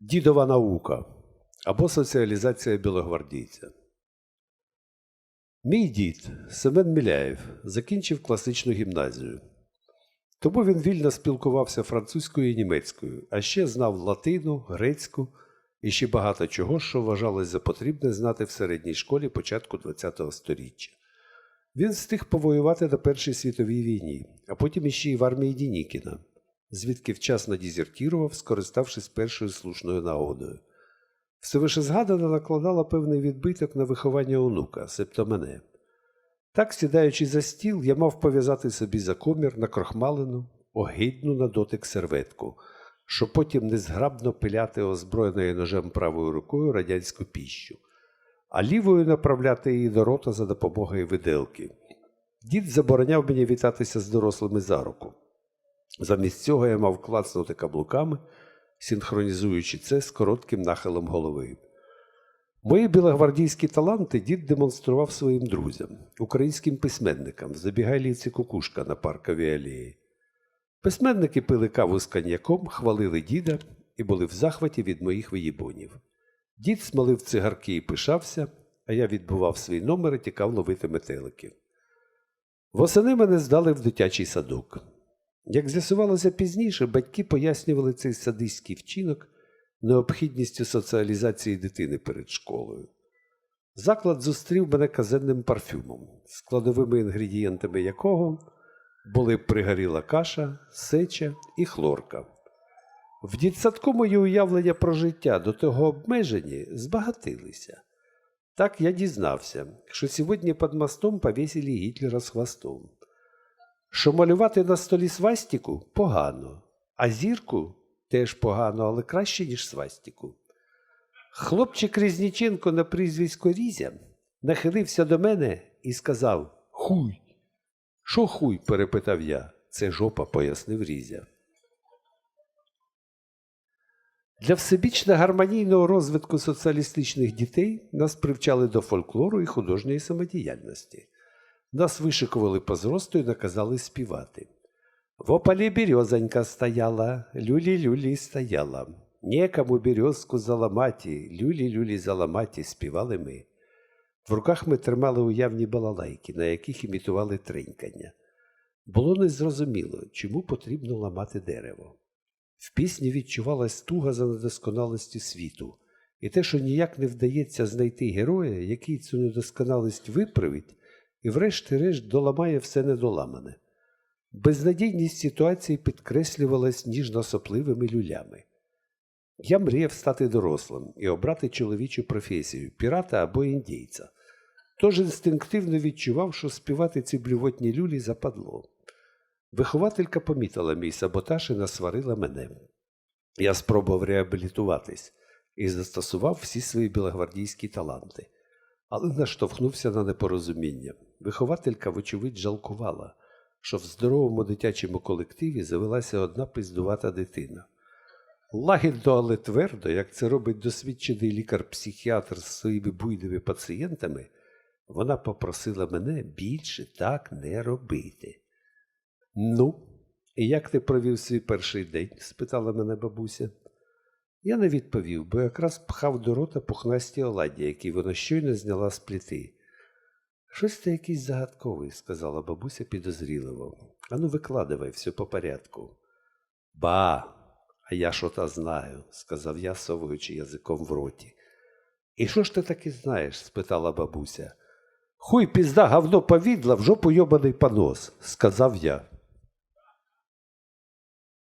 Дідова наука або соціалізація білогвардійця. Мій дід Семен Міляєв закінчив класичну гімназію. Тому він вільно спілкувався французькою і німецькою, а ще знав латину, грецьку і ще багато чого, що вважалось за потрібне знати в середній школі початку ХХ століття. Він встиг повоювати на Першій світовій війні, а потім іще й в армії Дінікіна, звідки вчасно дезертірував, скориставшись першою слушною нагодою. Все вище згадане накладало певний відбиток на виховання онука, себто мене. Так, сідаючи за стіл, я мав пов'язати собі за комір на крохмалену, огидну на дотик серветку, щоб потім незграбно пиляти озброєною ножем правою рукою радянську піщу, а лівою направляти її до рота за допомогою виделки. Дід забороняв мені вітатися з дорослими за руку. Замість цього я мав клацнути каблуками, синхронізуючи це з коротким нахилом голови. Мої білогвардійські таланти дід демонстрував своїм друзям, українським письменникам в забігайлівці Кукушка на парковій алеї. Письменники пили каву з коньяком, хвалили діда і були в захваті від моїх виїбонів. Дід смалив цигарки і пишався, а я відбував свій номер і тікав ловити метеликів. Восени мене здали в дитячий садок. Як з'ясувалося пізніше, батьки пояснювали цей садистський вчинок необхідністю соціалізації дитини перед школою. Заклад зустрів мене казенним парфюмом, складовими інгредієнтами якого були пригоріла каша, сеча і хлорка. В дітсадку мої уявлення про життя до того обмежені збагатилися. Так я дізнався, що сьогодні під мостом повісили Гітлера з хвостом. Що малювати на столі свастіку погано, а зірку теж погано, але краще, ніж свастіку. Хлопчик Різніченко на прізвисько Різя нахилився до мене і сказав Хуй. Що хуй? перепитав я. Це жопа, пояснив Різя. Для всебічно гармонійного розвитку соціалістичних дітей нас привчали до фольклору і художньої самодіяльності. Нас вишикували по зросту і наказали співати. В опалі березонька стояла, люлі-люлі стояла. Некому березку заламаті, люлі-люлі заламаті, співали ми. В руках ми тримали уявні балалайки, на яких імітували тринькання. Було незрозуміло, чому потрібно ламати дерево. В пісні відчувалась туга за недосконалості світу, і те, що ніяк не вдається знайти героя, який цю недосконалість виправить і, врешті-решт, доламає все недоламане. Безнадійність ситуації підкреслювалась ніжно-сопливими люлями. Я мріяв стати дорослим і обрати чоловічу професію пірата або індійця. Тож інстинктивно відчував, що співати ці блювотні люлі западло. Вихователька помітила мій саботаж і насварила мене. Я спробував реабілітуватись і застосував всі свої білогвардійські таланти, але наштовхнувся на непорозуміння. Вихователька, вочевидь, жалкувала, що в здоровому дитячому колективі завелася одна пиздувата дитина. Лагідно, але твердо, як це робить досвідчений лікар-психіатр з своїми буйними пацієнтами, вона попросила мене більше так не робити. Ну, і як ти провів свій перший день? спитала мене бабуся. Я не відповів, бо якраз пхав до рота пухнасті оладі, які вона щойно зняла з пліти. Щось ти якийсь загадковий, сказала бабуся підозріливо. Ану, викладывай все по порядку. Ба, а я що та знаю, сказав я, совуючи язиком в роті. І що ж ти таки знаєш? спитала бабуся. Хуй пізда, говно повідла, в жопу йобаний понос, сказав я.